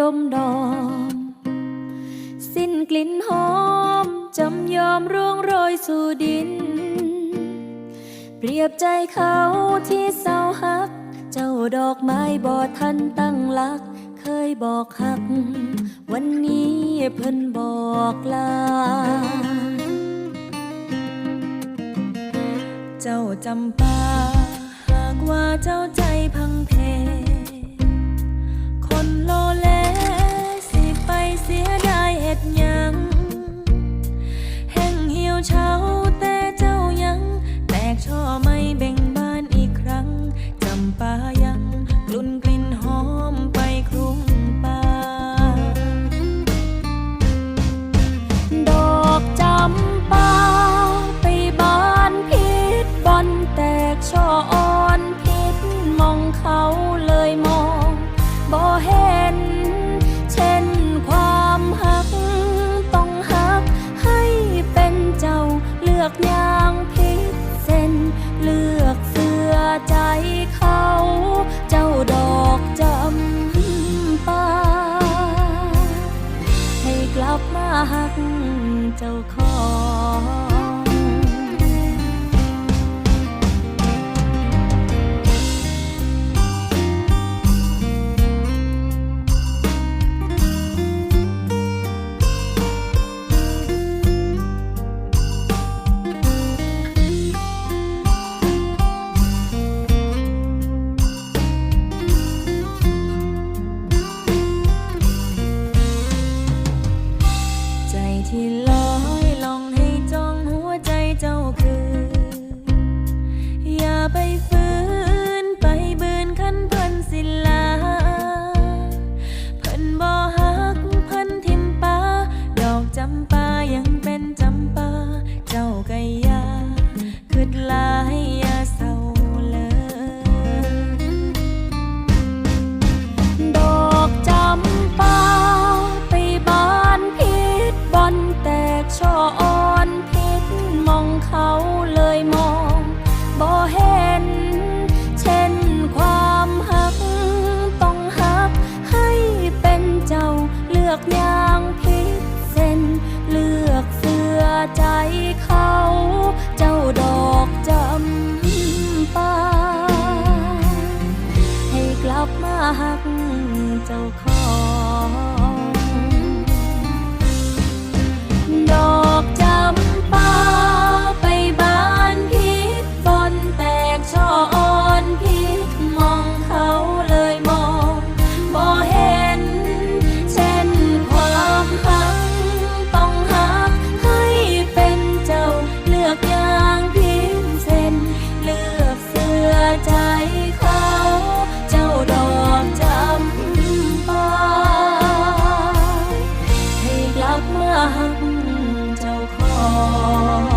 ดมดอม สิ้นกลิ่นหอมจำยอมร่วงโรยสู่ดิน เปรียบใจเขาที่เศร้าหัก เจ้าดอกไม้บอดทันตั้งลัก เคยบอกหัก วันนี้เพิ่นบอกลา เจ้าจำปาหากว่าเจ้าใจพังเพ อบมากเจ้าของ favor หักเจ้าของางเจ้าของ